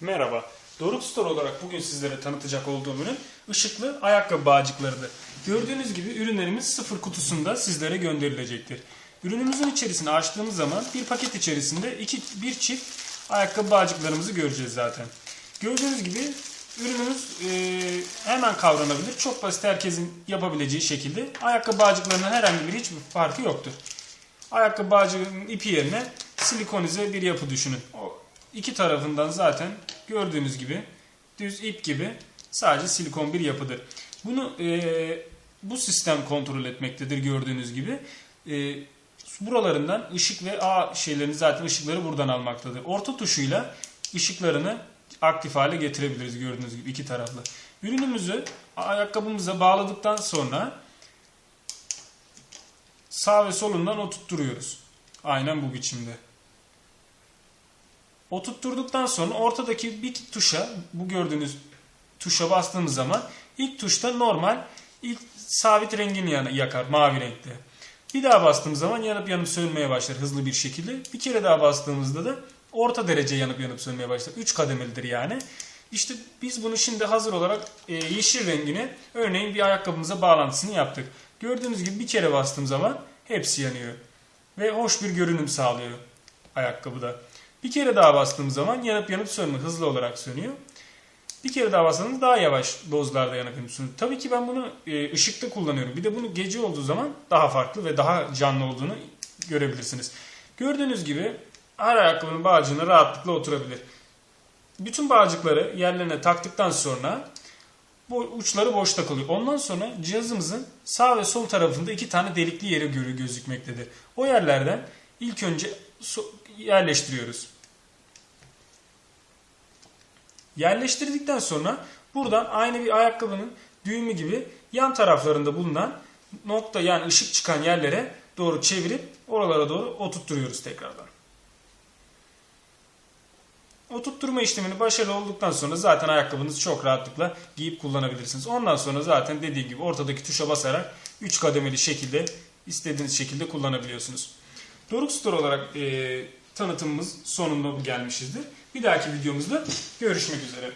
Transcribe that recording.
Merhaba. Doruk Store olarak bugün sizlere tanıtacak olduğum ürün ışıklı ayakkabı bağcıklarıdır. Gördüğünüz gibi ürünlerimiz sıfır kutusunda sizlere gönderilecektir. Ürünümüzün içerisini açtığımız zaman bir paket içerisinde iki, bir çift ayakkabı bağcıklarımızı göreceğiz zaten. Gördüğünüz gibi ürünümüz e, hemen kavranabilir. Çok basit herkesin yapabileceği şekilde ayakkabı bağcıklarının herhangi bir hiçbir farkı yoktur. Ayakkabı bağcığının ipi yerine silikonize bir yapı düşünün. İki tarafından zaten gördüğünüz gibi düz ip gibi sadece silikon bir yapıdır. Bunu e, bu sistem kontrol etmektedir gördüğünüz gibi. E, buralarından ışık ve A şeylerini zaten ışıkları buradan almaktadır. Orta tuşuyla ışıklarını aktif hale getirebiliriz gördüğünüz gibi iki taraflı. Ürünümüzü ayakkabımıza bağladıktan sonra sağ ve solundan oturtturuyoruz. Aynen bu biçimde. Oturtturduktan sonra ortadaki bir tuşa, bu gördüğünüz tuşa bastığımız zaman ilk tuşta normal ilk sabit rengini yakar mavi renkte. Bir daha bastığımız zaman yanıp yanıp sönmeye başlar hızlı bir şekilde. Bir kere daha bastığımızda da orta derece yanıp yanıp sönmeye başlar. 3 kademelidir yani. İşte biz bunu şimdi hazır olarak e, yeşil rengini örneğin bir ayakkabımıza bağlantısını yaptık. Gördüğünüz gibi bir kere bastığım zaman hepsi yanıyor. Ve hoş bir görünüm sağlıyor ayakkabıda. Bir kere daha bastığım zaman yanıp yanıp sönme hızlı olarak sönüyor. Bir kere daha bassanız daha yavaş dozlarda yanıp yanıp sönüyor. Tabii ki ben bunu e, ışıkta kullanıyorum. Bir de bunu gece olduğu zaman daha farklı ve daha canlı olduğunu görebilirsiniz. Gördüğünüz gibi her ayakkabının bağcığına rahatlıkla oturabilir. Bütün bağcıkları yerlerine taktıktan sonra bu uçları boşta kalıyor. Ondan sonra cihazımızın sağ ve sol tarafında iki tane delikli yeri görü gözükmektedir. O yerlerden ilk önce yerleştiriyoruz. Yerleştirdikten sonra buradan aynı bir ayakkabının düğümü gibi yan taraflarında bulunan nokta yani ışık çıkan yerlere doğru çevirip oralara doğru oturtturuyoruz tekrardan. Oturtturma işlemini başarılı olduktan sonra zaten ayakkabınızı çok rahatlıkla giyip kullanabilirsiniz. Ondan sonra zaten dediğim gibi ortadaki tuşa basarak 3 kademeli şekilde istediğiniz şekilde kullanabiliyorsunuz. Doruk Store olarak e, tanıtımımız sonunda gelmişizdir. Bir dahaki videomuzda görüşmek üzere.